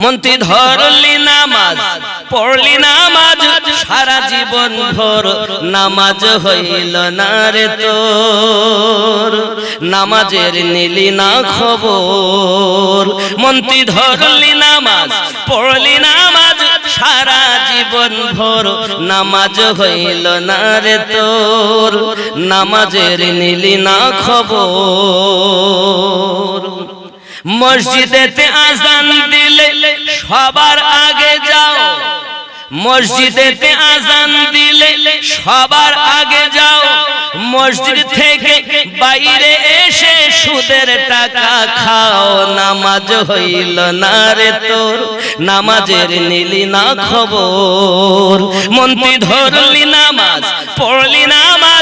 মন্ত্রী ধরলি নামাজ, পড়লি নামাজ, সারা জীবন ভর নামাজ হইল না রে তোর। নামাজের নিলি না খবর। মন্ত্রী ধরলি নামাজ, পড়লি নামাজ, সারা জীবন ভর নামাজ হইল না রে তোর। নামাজের নিলি না খবর। মসজিদেতে আজান দিলে সবার আগে যাও। মসজিদেতে আজান দিলে সবার আগে যাও। মসজিদ থেকে বাইরে এসে সুদের টাকা খাও। নামাজ হইল না রে তোর, নামাজের নিলি না খবর। মন্ত্রী ধরলি নামাজ, পড়লি নামাজ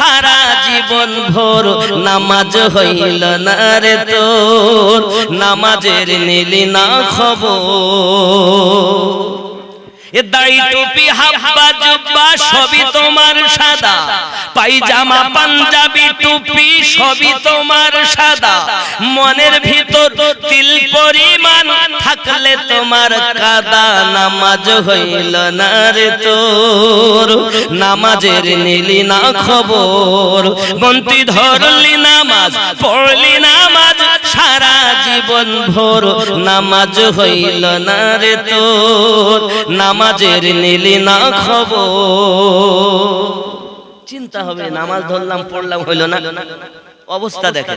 সারা জীবন ভোর, নামাজ হইল না রে তোর, নামাজের নিলি না খবর। দাড়ি টুপি, হাব্বা, জুব্বা, সবই তোমার সাদা। পাইজামা পাঞ্জাবি টুপি, সবই তোমার সাদা। মনের ভিতর তিল পরিমাণ থাকলে তোমার কাদা নামাজ হইল না রে তোর? নামাজের নিলি না খবর। বন্তি ধরলি নামাজ, পড়লি নামাজ, সারা জীবন ভোর নামাজ হইল না রে তোর? নামাজের নিলি না খবর। চিন্তা হবে, নামাজ ধরলাম, পড়লাম, হইল না। অবস্থা দেখে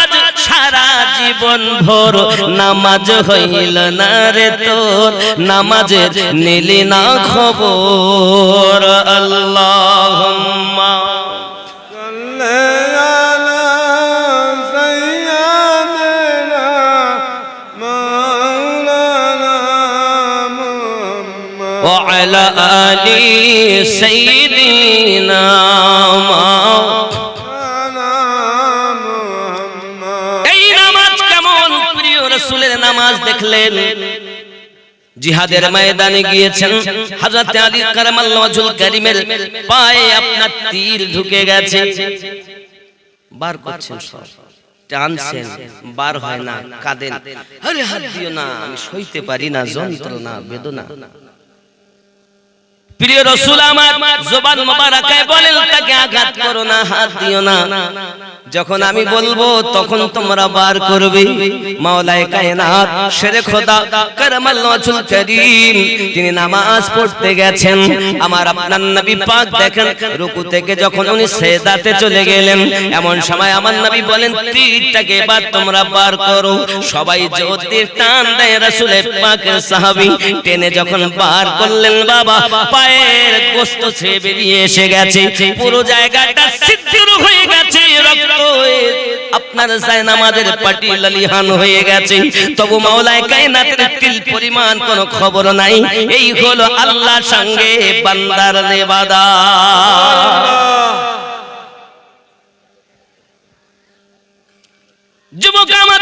সারা জীবন ভোর নামাজ হইল না রে তোর নামাজের নিলি না খবর আল্লাহ صل على سيدنا مولانا محمد وعلى آل سيدنا নামাজ দেখলেন। জিহাদের ময়দানে গিয়েছেন হযরত আলী কারামাল্লাহুল কারীমের পায়ে আপনার তীর ঢুকে গেছে। বার করছেন সব। টানছেন, বার হয় না, কাঁদেন। আরে হাত দিও না, আমি সইতে পারি না, যন্ত্রণা, বেদনা। প্রিয় রসুল আমার, জবান মোবারকায় বলেন, তাকে আঘাত করো না, হাত দিও না। যখন আমি বলব, তখন তোমরা বার করবে। মাওলায়ে কায়নাত শেরে খোদা, কারামাল ওয়াজহুল করিম, তিনি নামাজ পড়তে গেছেন। আমার আপনার নবী পাক দেখেন, রুকু থেকে যখন উনি সেদাতে চলে গেলেন, এমন সময় আমার নবী বলেন, তীরটাকে এবার তোমরা বার করো। সবাই জোরে টান দেয় রাসূলের পাকের সাহাবী। টেনে যখন বার করলেন, বাবা পায়ের গোস্ত ছেয়ে বেরিয়ে এসে গেছে। পুরো জায়গাটা সিদ্ধর হয়ে গেছে, রক্ত হয়ে। আপনার জায়নামাজের পাটি লালিহান হয়ে গেছে। তবু মাওলায় কায়নাতের তিল পরিমাণ কোনো খবর নাই। এই হলো আল্লাহর সঙ্গে বান্দার নেবাদা যুবক আমার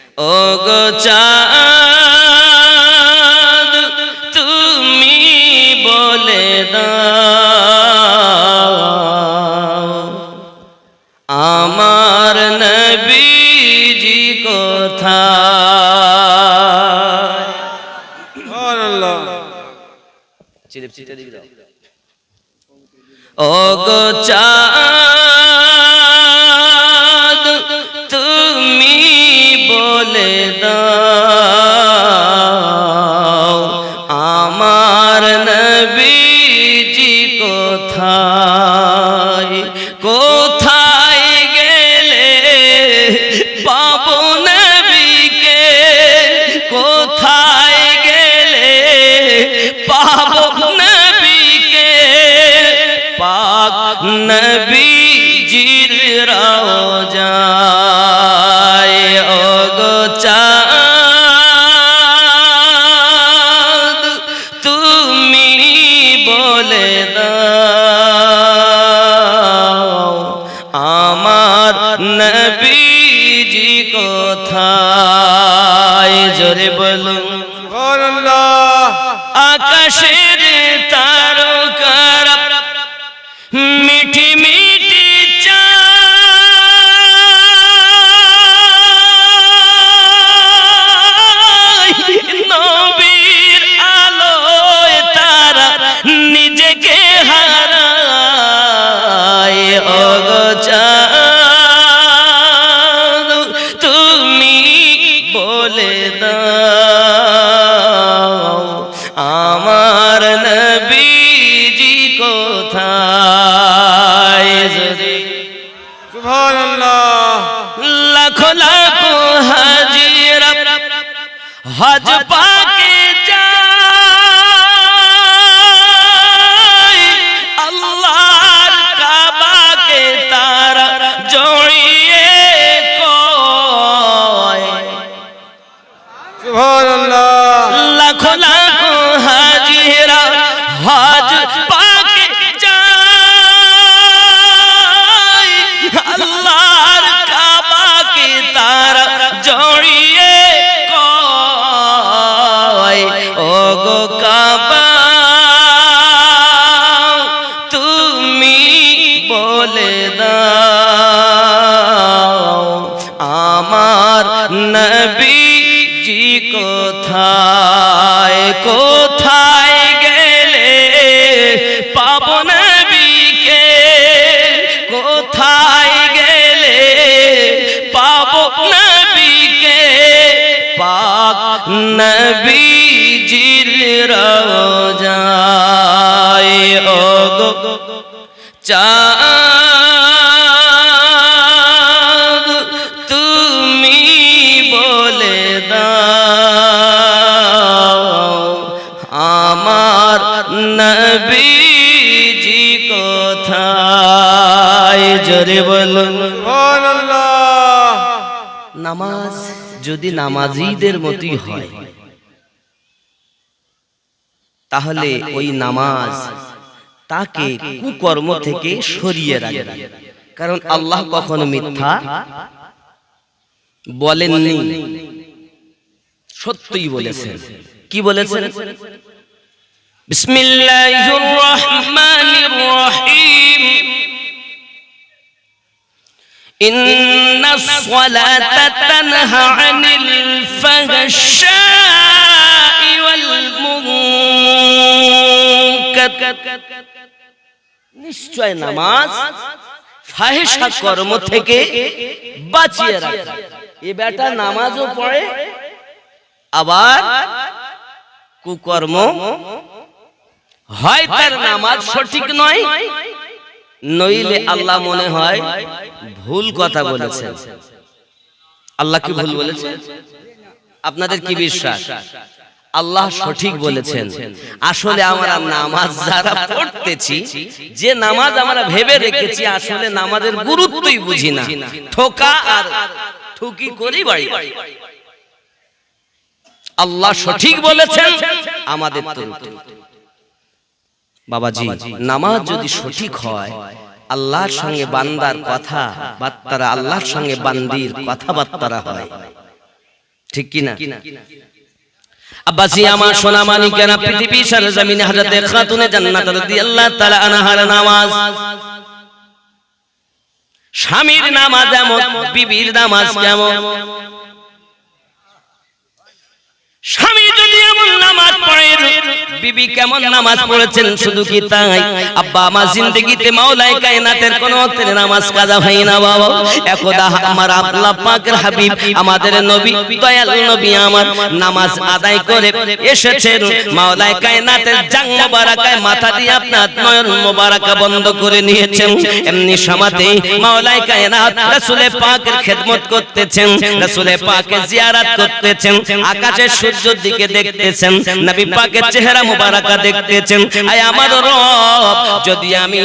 ও গো চাঁদ তুমি বলে দাও। আমার নবীজি কথা চিলিপ চিলিপ ও চাঁদ হজ পাকে নবীজির রোজায় ও গো চাঁদ যদি নামাজিদের মতোই হয় তাহলে ওই নামাজ তাকে কুকর্ম থেকে সরিয়ে রাখবে। কারণ আল্লাহ কখনো মিথ্যা বলেননি। সত্যই বলেছেন? কি বলেছেন? বিসমিল্লাহির রহমানির রহিম। إن الصلاة تنهى عن الفحشاء والمنكر নিশ্চয় নামাজ ফাহেসা কর্ম থেকে বাঁচিয়ে রাখে এ বেটা নামাজও পড়ে আবার কুকর্ম হয় তার নামাজ সঠিক নয় নইলে আল্লাহ মনে হয় ভুল কথা বলেছেন। আল্লাহ কি ভুল বলেছেন? আপনাদের কি বিশ্বাস? আল্লাহ সঠিক বলেছেন। আসলে আমরা নামাজ যারা পড়তেছি যে নামাজ আমরা ভেবে রেখেছি আসলে নামাজের গুরুত্বই বুঝি না। ঠোকা আর ঠুকি করি বাড়ি। আল্লাহ সঠিক বলেছেন আমাদের তো বাবাজি নামাজ যদি সঠিক হয়, আল্লাহর সঙ্গে বান্দার কথা বার্তারা, আল্লাহর সঙ্গে বান্দির কথাবার্তারা হয়। ঠিক কি না? আব্বাসি আমার সোনা মানিকেরা পৃথিবী সরজমিনে হযরতে খাতুনে জান্নাত রাদিয়াল্লাহু তাআলা আনহার নামাজ। স্বামীর নামাজ এমন, বিবির নামাজ কেমন? স্বামী নামাজ পড়ে বিবি কেমন নামাজ পড়েছেন শুধু কি তাই? আব্বা, আমার জিন্দগিতে মাওলাই কায়নাতের নামাজ কাজা হয় না বাবা। একদা আমার পাকের হাবিব, আমাদের নবী, দয়াল নবী আমার নামাজ আদায় করে এসেছেন। মাওলাই কায়নাতের মাথা দিয়ে আপনার নয়ন বন্ধ করে নিয়েছেন। এমনি সমাতে মাওলাই কায়নাত রাসূলে পাকের খেদমত করতেছেন রাসূলে পাকের জিয়ারত করতেছেন, আকাশের সূর্যের দিকে দেখতেছেন। নবী পাকের চেহারা মোবারকা দেখতেছেন। আয় আমার রব যদি আমি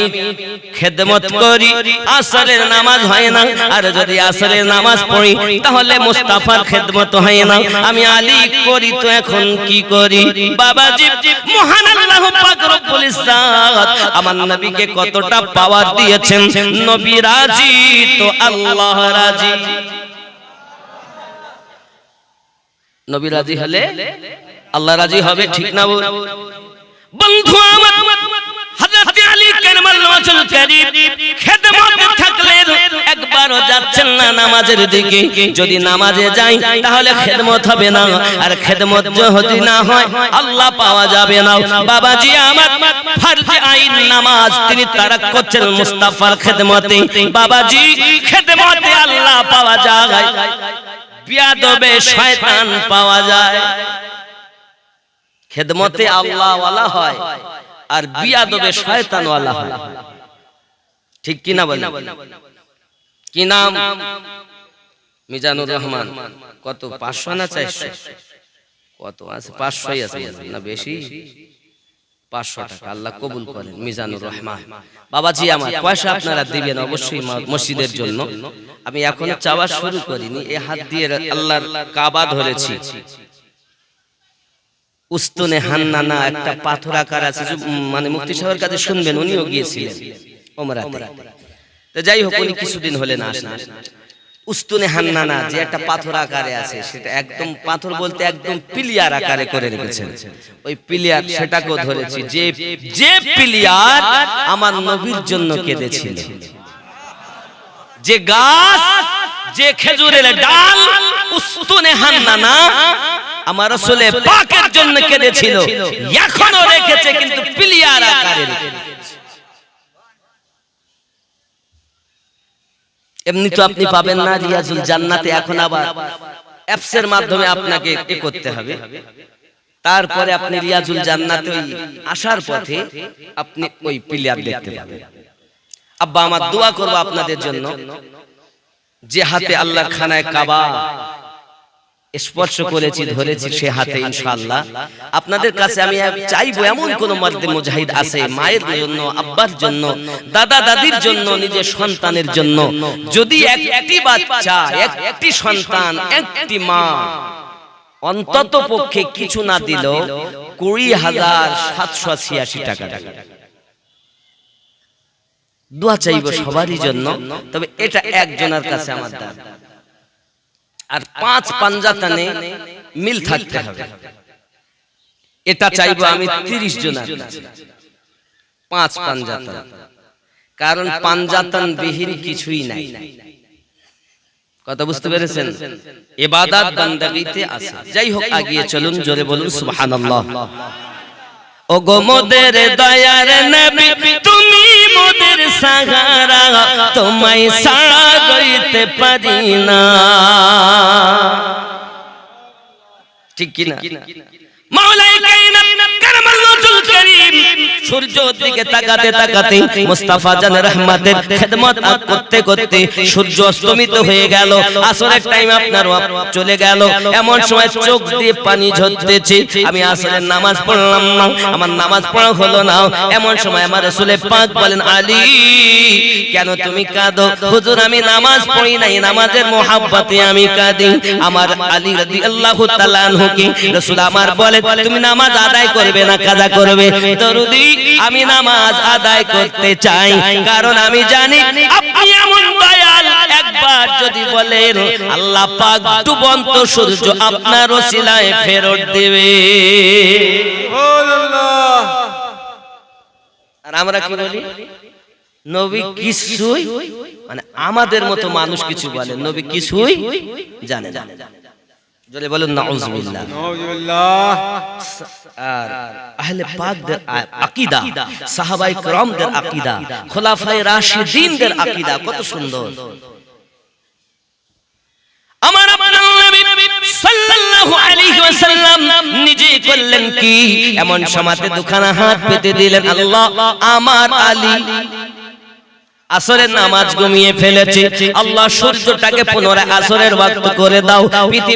খেদমত করি আসরের নামাজ হয় না। আর যদি আসরের নামাজ পড়ি তাহলে মুস্তাফার খেদমত হয় না। আমি আলী করি তো এখন কি করি? বাবাজি মহান আল্লাহ পাক রব্বুল ইজ্জাত। আমার নবীকে কতটা পাওয়ার দিয়েছেন? নবী রাজি তো আল্লাহ রাজি। নবী রাজি হলে আল্লাহ রাজি হবে ঠিক না বন্ধু আমার হযরত আলী কারমাল্লাহু কারীম খেদমতে থাকলেন একবারও যাচ্ছেন না নামাজের দিকে। যদি নামাজে যাই তাহলে খেদমত হবে না। আর খেদমত যদি না হয় আল্লাহ পাওয়া যাবে না। বাবাজি আমার ফরজ আইন নামাজ তিনি তারাক করছেন মুস্তাফার খেদমতে। বাবাজি খেদমতে আল্লাহ পাওয়া যায়। বিয়াদবে শয়তান পাওয়া যায়। খেদমতে আল্লাহ ওয়ালা হয় আর বিয়াদবে শয়তান ওয়ালা হয়। ঠিক কি না বলেন? কি নাম? মিজানুর রহমান। কত পাঁচশো না চারশো? কত আছে? পাঁচশোই আছে না বেশি? পাঁচশো টাকা। আল্লাহ কবুল করেন মিজানুর রহমান। বাবাজি আমার, পয়সা আপনারা দিবেন অবশ্যই মসজিদের জন্য। আমি এখনও চাওয়া শুরু করিনি। এ হাত দিয়ে আল্লাহর কাবা ধরেছি। উস্তুনে হান্নানা একটা পাথর আকার আছে মানে মুক্তি সাহেবের কাছে শুনবেন উনিও গিয়েছিলেন ওমরাতে। তো যাই হোক উনি কিছুদিন হলে না আসেন উস্তুনে হান্নানা যে একটা পাথর আকারে আছে সেটা একদম পাথর বলতে একদম পিলিয়ার আকারে করে রেখেছেন। ওই পিলিয়ার সেটাকেও ধরেছি যে যে পিলিয়ার আমার নবীর জন্য কেঁদেছিল। যে গাছ যে খেজুরের ডাল উস্তুনে হান্নানা আমার আসলে পাকের জন্য কেঁদেছিল এখনও রেখেছে কিন্তু পিলিয়ার আকারে। এমনি তো আপনি পাবেন না রিয়াজুল জান্নাতে এখন আবার অ্যাপসের মাধ্যমে আপনাকে এ করতে হবে। তারপরে আপনি রিয়াজুল জান্নাতে ওই আসার পথে আপনি ওই পিলিয়ার দেখতে পাবেন। আব্বা আমার দোয়া করব আপনাদের জন্য। যে হাতে আল্লাহর খানায় কাবা স্পর্শ করেছি ধরেছি সে হাতে ইনশাআল্লাহ। আপনাদের কাছে আমি চাইব এমন কোন মর্দে মুজাহিদ আছে মায়ের জন্য আব্বার জন্য দাদা দাদির জন্য নিজের সন্তানের জন্য। যদি একটি বাচ্চা একটি সন্তান একটি মা অন্তত পক্ষে কিছু না দিল কুড়ি হাজার সাতশো ছিয়াশি টাকা দোয়া চাইব সবারই জন্য তবে এটা একজনের কাছে আমার দান আর পাঁচ পাঞ্জাতানে মিল থাকতে হবে। এটা চাইব আমি তিরিশ জনের। কাছে পাঁচ পাঞ্জাতান। কারণ পাঞ্জাতান বিহীন কিছুই নাই। কথা বুঝতে পেরেছেন? এবাদাত বান্দাগিতে আছে। যাই হোক আগিয়ে চলুন জোরে বলুন সুবহানাল্লাহ। ও গো মোদের দয়ার নবী তুমি মোদের সাহারা তোমায় সাড়া গইতে পারি না। ঠিক কি না মাওলাই কাইনাত কারামাল্লাহুল কারীম। দিকে তাকাতে তাকাতে মুস্তাফা রহমাতের খেদমত করতে করতে সূর্য অস্তমিত হয়ে গেল। আসরের টাইম আপনার চলে গেল। এমন সময় চোখ দিয়ে পানি ঝরতেছে। আমি আসরের নামাজ পড়লাম না। আমার নামাজ পড়া হলো না। এমন সময় আমার পাক বলেন, আলী, কেন তুমি কাঁদো? হুজুর, আমি নামাজ পড়ি নাই। নামাজের মোহাব্বতে আমি কাঁদি। আমার আলী রাদিয়াল্লাহু তাআলা আমার বলে তুমি নামাজ আদায় করবে না করবে দরুদি, আমি নামাজ আদায় করতে চাই। কারণ আমি জানি আপনি এমন দয়াল। একবার যদি বলেন, আল্লাহ পাক ডুবন্ত সূর্য আপনার ওসিলায় ফেরত দেবে। আর আমরা কি বলি? নবী কিছুই মানে আমাদের মতো মানুষ কিছু বলে। নবী কিছুই জানে না। জলে নাউজুবিল্লাহ। নাউজুবিল্লাহ। আর আহলে পাকদের আকীদা کرامদের আকীদা খোলাফায়ে রাশিদিনদের আকীদা কত সুন্দর। আমার আপনার নবী সাল্লাল্লাহু আলাইহি ওয়াসাল্লাম নিজে করলেন কি? এমন সমাতে দুখানা হাত পেতে দিলেন আল্লাহ আমার আলী। আসরের নামাজ ঘুমিয়ে ফেলেছে। আল্লাহ সূর্যটাকে পুনরায় আসরের ওয়াক্ত করে দাও।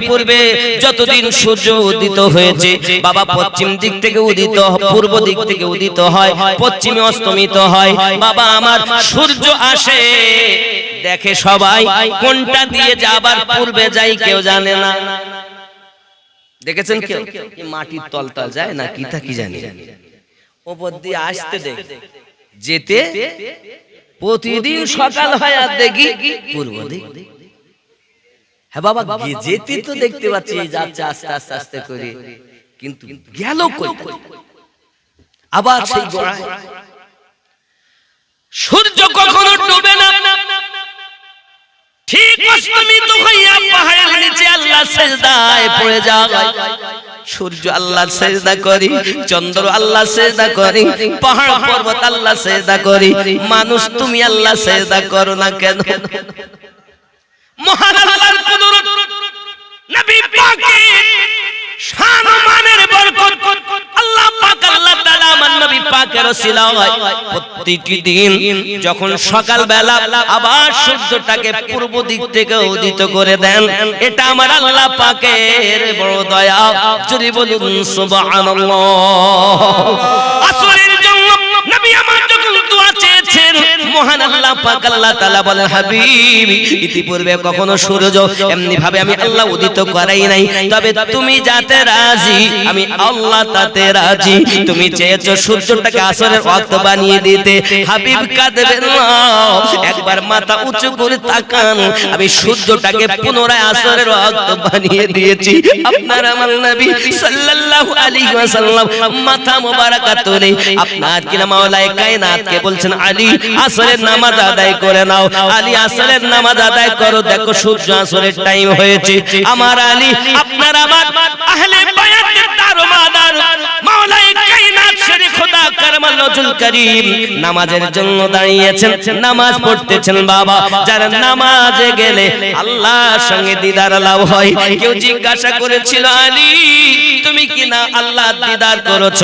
পূর্বে যতদিন সূর্য উদিত হয়েছে বাবা পশ্চিম দিক থেকে উদিত পূর্ব দিক থেকে উদিত হয় পশ্চিমে অস্তমিত হয়। বাবা আমার সূর্য আসে। দেখে সবাই কোনটা দিয়ে যাবার পূর্বে যাই কেউ জানে না। দেখেছেন কেউ? মাটির তলতল যায় না কি তা কি জানি? ওপর দিয়ে আসতে দেখ। যেতে প্রতিদিন সকাল হয় আর দেখি পূর্ব দিক। হ্যাঁ বাবা যেতে তো দেখতে পাচ্ছি যাচ্ছে আস্তে আস্তে আস্তে করে। কিন্তু গেল কই? আবার সেই গড়ায়। সূর্য কখনো ডুবে না। সূর্য আল্লাহ সেজদা করি, চন্দ্র আল্লাহ সেজদা করি, পাহাড়, পর্বত আল্লাহ সেজদা করি, মানুষ তুমি আল্লাহ সেজদা করো না কেন? মহান শান মানের বরকত আল্লাহ পাক, আল্লাহ তাআলা আমার নবী পাকের ওসিলায় প্রতিটি দিন যখন সকাল বেলা আবার সূর্যটাকে পূর্ব দিক থেকে উদিত করে দেন, এটা আমার আল্লাহ পাকের বড় দয়া। যদি বলুন, সুবহানাল্লাহ। মহান আল্লাহ পাক আল্লাহ তাআলা বলেন, হাবিব, ইতিপূর্বে কখনো সূর্য এমনি ভাবে আমি আল্লাহ উদিত করাই নাই। তবে তুমি যাতে রাজি, আমি আল্লাহ তাতে রাজি। তুমি চেয়েছো সূর্যটাকে আসরের ওয়াক্ত বানিয়ে দিতে। হাবিব কাঁদবেন না। একবার মাথা উঁচু করে তাকান। আমি সূর্যটাকে পুনরায় আসরের ওয়াক্ত বানিয়ে দিয়েছি। আপনার আমার নবী সাল্লাল্লাহু আলাইহি ওয়াসাল্লাম মাথা মোবারকা তুলে আপনার কিনা মাওলায়ে কায়নাতকে বলছেন, আলী আসরের নামাজ আদায় করে নাও। আলী আসরের নামাজ আদায় করো। দেখো সূর্য আসরের টাইম হয়েছে। আমার আলী আপনার আমার আহলে বায়াতের দারোমাদার মাওলায়ে কায়নাত শেরে খোদা কারমাল নজুল করিম নামাজের জন্য দাঁড়িয়েছেন। নামাজ পড়তেছেন বাবা। যারা নামাজে গেলে আল্লাহর সঙ্গে দিদার লাভ হয়। কেউ জিজ্ঞাসা করেছিল আলী তুমি কি না আল্লাহ দিদার করেছ?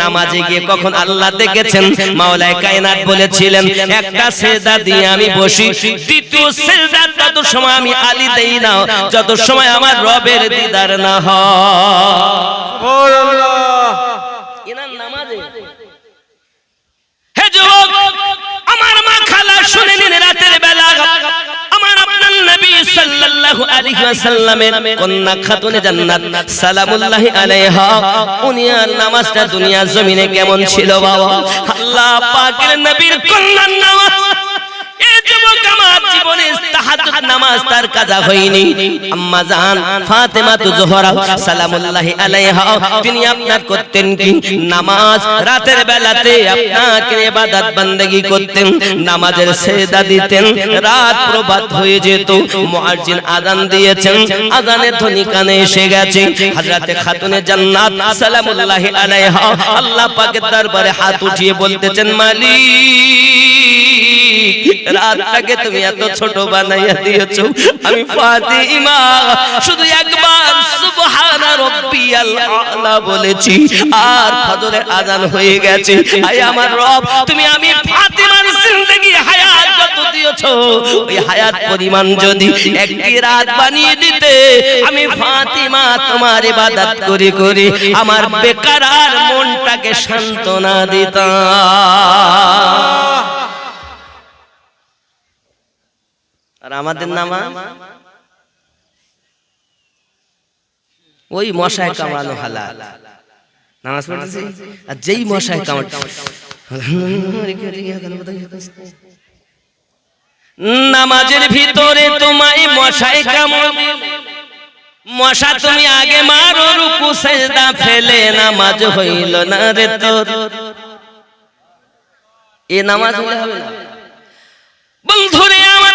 নামাজে গিয়ে কখন আল্লাহ দেখেছেন? মাওলায় কায়নাত বলেছিলেন, একটা সেজদা দিয়ে আমি বসি, দ্বিতীয় সেজদা তত সময় আমি আলী দেই না, যত সময় আমার রবের দিদার না হয়। সুবহানাল্লাহ এনার নামাজে। হে যুবক, আমার মা খালা শুনে নিন রাতের বেলা। নবী সাল্লাল্লাহু আলাইহি ওয়াসাল্লামের কন্যা খাতুনে নামাজটা দুনিয়ার জমিনে কেমন ছিল বাবা? আল্লাহ পাকের নবীর কন্যার নামাজ নামাজ তার কাজা হয়নি। আম্মা জান ফাতেমা তু জোহরা সালামুল্লাহি আলাইহা। তিনি আপনার করতেন কি? নামাজ রাতের বেলাতে আপনাকে ইবাদত বান্দেগি করতেন। নামাজের সেজদা দিতেন। রাত প্রভাত হয়ে যেত। মুয়াজ্জিন আযান দিয়েছেন। আযানের ধ্বনি কানে এসে গেছে। হযরতে খাতুনে জান্নাত। সালামুল্লাহি আলাইহা। আল্লাহ পাকের দরবারে হাত উঠিয়ে বলতেছেন মালিক। রাতটাকে তুমি এত ছোট বানাইয়া দিয়েছ। আমি ফাতিমা শুধু একবার সুবহান রাব্বিয়াল আলা বলেছি। আর ফজরের আজান হয়ে গেছে। আয় আমার রব তুমি আমি ফাতিমার জিন্দেগি হায়াত যত দিয়েছ ওই হায়াত পরিমাণ যদি একটি রাত বানিয়ে দিতে আমি ফাতিমা তোমার ইবাদত করে করে আমার বেকার আর মনটাকে সান্ত্বনা দিতাম। আর আমাদের নামা? ওই মশায় কামড়ানো হালাল। নামাজ পড়তেছি? আর যেই মশায় কামড় নামাজের ভিতরে তোমায় মশায় কামড় মশা তুমি আগে মারো রুকু সেজদা ফেলে নামাজ হইল না রে তোর। এ নামাজ হবে না। বন্ধুরে আমার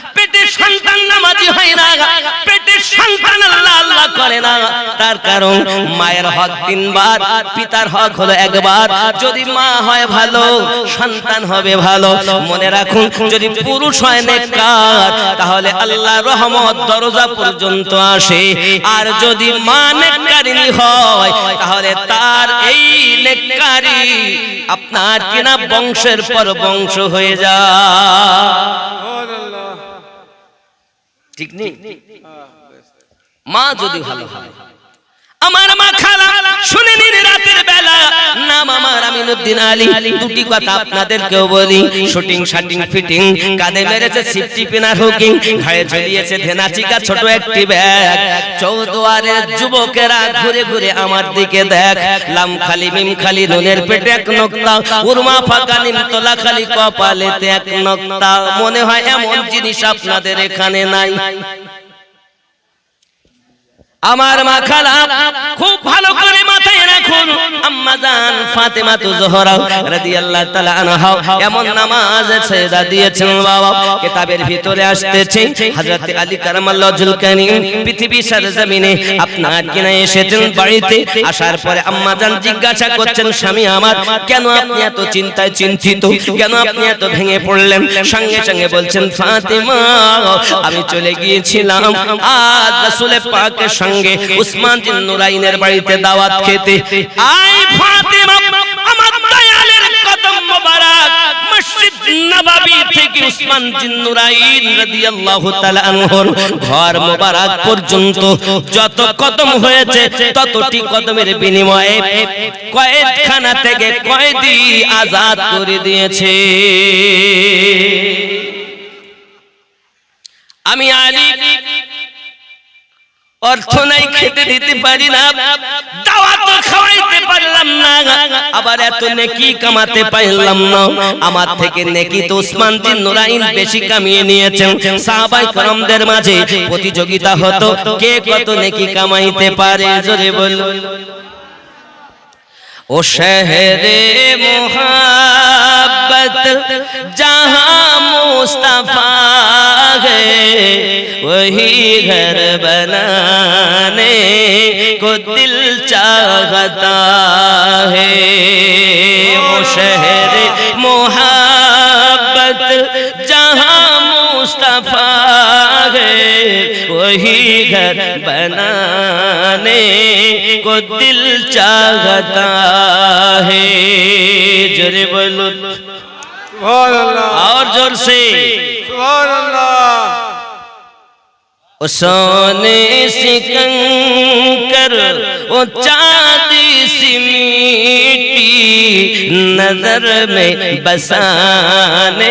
পেটের সন্তান নামাজি হয় না পেটের সন্তান আল্লাহ আল্লাহ করে না তার কারণ মায়ের হক তিনবার, পিতার হক হলো একবার। যদি মা হয় ভালো, সন্তান হবে ভালো। মনে রাখুন, যদি পুরুষ হয় নেককার, তাহলে আল্লাহ রহমত দরজা পর্যন্ত আসে। আর যদি মা নেককারিনী হয়, তাহলে তার এই নেককারি আপনার কিনা বংশের পর বংশ হয়ে যায়। ঠিক নেই মা যদি ভালো হয়। আমার মা শুনে রাতের বেলা। শুটিং, শাটিং, ফিটিং, কাঁধে হুকিং ছোট ঘুরে ঘুরে আমার দিকে দেখ। লাম খালি, মিম খালি, নুনের পেটে এক নক্তা। উরমা ফাঁকা নিম তোলা খালি, কপালেতে এক নক্তা। মনে হয় এমন জিনিস আপনাদের এখানে নাই। আমার মা খালা খুব ভালো করে মাথায় রাখুন আম্মা জান ফাতেমা তো জোহরা রাদিয়াল্লাহু তাআলা আনহা এমন নামাজ সেদা দিয়েছেন বাবা। কিতাবের ভিতরে আসতেছে, হযরত আলী কারামাল্লাহু জুলকানি পৃথিবী সরজমিনে আপনার কিনা এসেছেন বাড়িতে। আসার পরে আম্মা জান জিজ্ঞাসা করছেন, স্বামী আমার, কেন আপনি এত চিন্তায় চিন্তিত? কেন আপনি এত ভেঙে পড়লেন? সঙ্গে সঙ্গে বলছেন, ফাতেমা, আমি চলে গিয়েছিলাম আজ রাসূল পাকের সঙ্গে উসমান বিন নুরাইনের বাড়িতে দাওয়াত খেতে। আই ফাতেমা পর্যন্ত যত কদম হয়েছে, ততটি কদমের বিনিময়ে থেকে কয়েদি আজাদ করে দিয়েছে। আমি অর্থ নাই খেতে দিতে পারি না। খাওয়া খাওয়াইতে পারলাম না। আবার এত নেকি কামাতে পারলাম না। আমার থেকে নেকি তো উসমান বিন নুরাইন বেশি কামিয়ে নিয়েছেন। সাহাবাই کرامদের মাঝে প্রতিযোগিতা হতো। কে কত নেকি কামাইতে পারে? জোরে বল ও শহরে মোহাব্বত, জাহাঁ মুস্তাফা ہے، وہی گھر بنانے کو دل چاہتا ہے۔ وہ شہر محبت جہاں مصطفیٰ ہے، وہی گھر بنانے کو دل چاہتا ہے۔ جرب لطف سبحان اللہ۔ اور جور سے۔ سبحان اللہ۔ سونے سے کنکر وہ چاندی سی میٹی نظر میں بسانے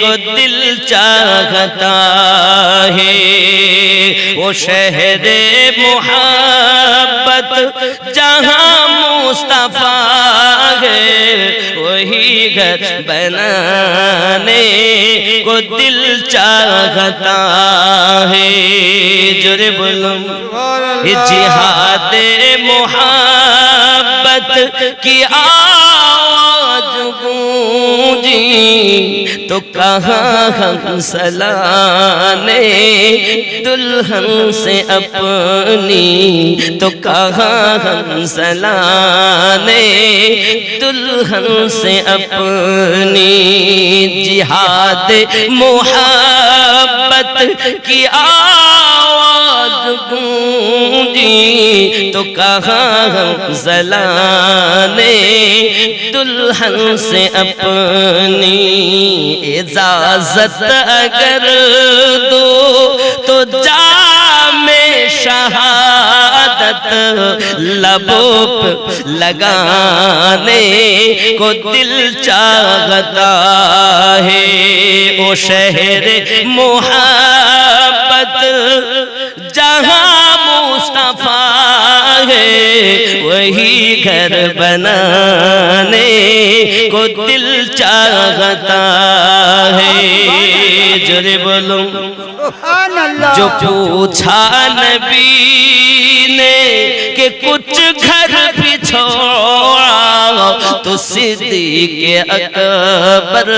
کو دل چاہتا ہے۔ وہ شہر محبت جہاں مصطفیٰ ہے وہی گھر بنانے کو دل چاہتا ہے۔ جر بلم جہاد محبت کی آ جی۔ تو کہاں ہم سلانے دلہن سے اپنی؟ تو کہاں ہم سلانے دلہن سے اپنی؟ جہاد محبت کی آواز گوں۔ گی تو کہاں زلانے دلہن سے اپنی اجازت اگر دو تو جا میں شہادت لبوپ لگانے کو دل چاہتا ہے۔ او شہر محبت جہاں وہی گھر بنانے کو دل چاہتا ہے۔ جرے بولوں جو پوچھا نبی نے کہ کچھ گھر بھی چھوڑا تو صدیق اکبر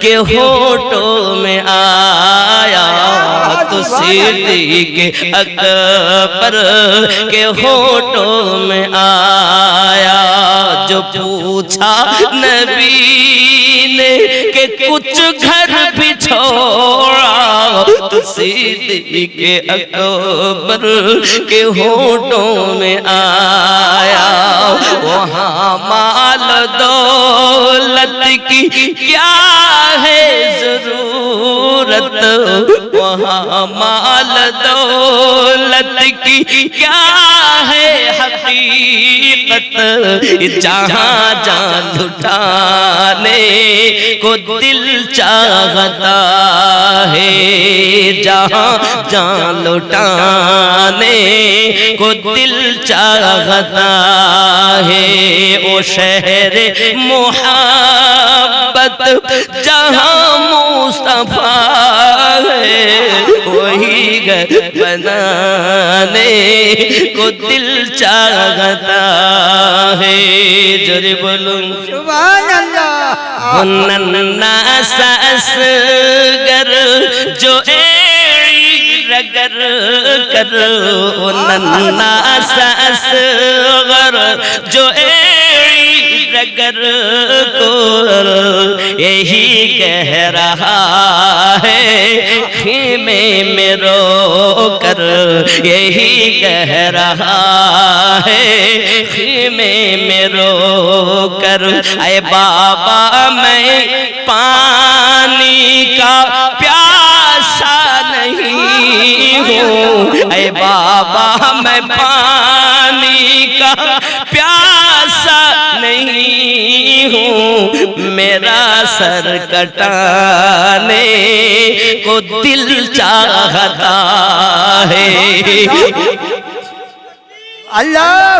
کے ہوتوں میں آیا۔ تو صدیق اکبر کے ہوٹوں میں آیا جو پوچھا نبی نے کہ کچھ گھر بھی چھوڑا تو صدیق اکبر کے ہوٹوں میں آیا وہاں مال دولت کی کیا ہے دولت وہاں مال دولت کی کیا ہے حقیقت؟ جہاں جان لٹا والے کو دل چاہتا ہے۔ جہاں جان لٹانے کو دل چاہتا ہے۔ او شہر محبت جہاں مصطفیٰ ہے۔ وہی گھر بنانے کو دل چاہتا ہے۔ جرے بولوں سبحان اللہ۔ الناس اسگر جو رگر کر الناس اسغر جو اے کر کو یہی کہہ رہا ہے۔ خیمے میں رو کر یہی کہہ رہا ہے۔ خیمے میں رو کر۔ اے بابا، میں پانی کا پیاسا نہیں ہوں۔ اے بابا، میں پانی کا پیاسا نہیں ہوں۔ میرا سر کٹانے کو دل چاہتا ہے۔ اللہ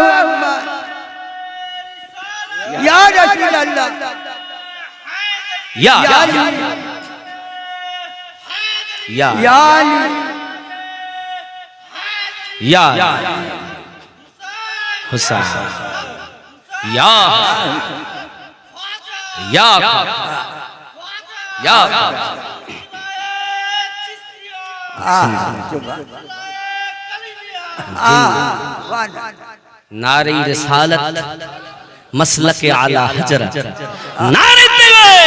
یا رسول اللہ۔ یا یا یا حسین۔ یا یا یا جی۔ نعرہ رسالت مسلک اعلی حجرت نعرہ دیوے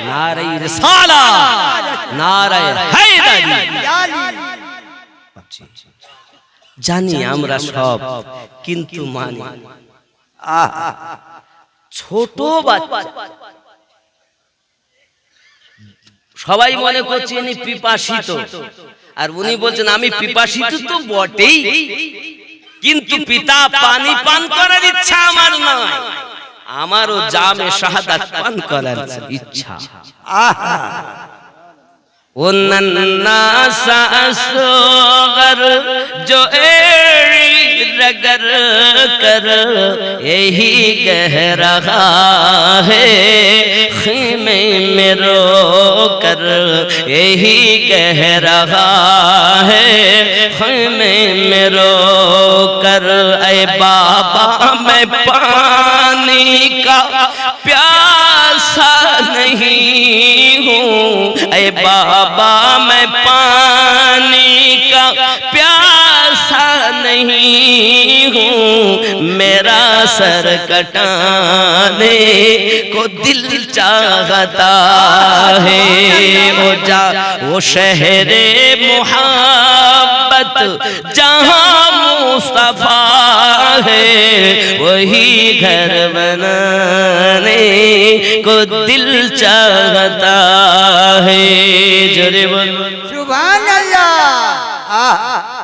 نعرہ رسالہ نعرہ حیدری۔ জানি আমরা সব কিন্তু مانی۔ ছোট বাচ্চা। সবাই মনে করছে ইনি পিপাসিত। আর উনি বলছেন আমি পিপাসিত তো বটেই। কিন্তু পিতা পানি পান করার ইচ্ছা আমার নয় আমারও জামে শাহাদাত পান করার ইচ্ছা। वो اصغر جو ایڑی رگر کر یہی کہہ رہا ہے خیمے میں رو کر یہی کہہ رہا ہے خیمے میں رو کر اے بابا میں پانی کا پیاسا نہیں ہوں۔ اے بابا، میں پانی کا پیاسا نہیں ہوں۔ میرا سر کٹانے کو دل چاہتا ہے۔ وہ جا، وہ شہر محبت، جہاں مصطفیٰ وہی گھر بنانے کو دل چاہتا ہے جو ریبن سبحان اللہ!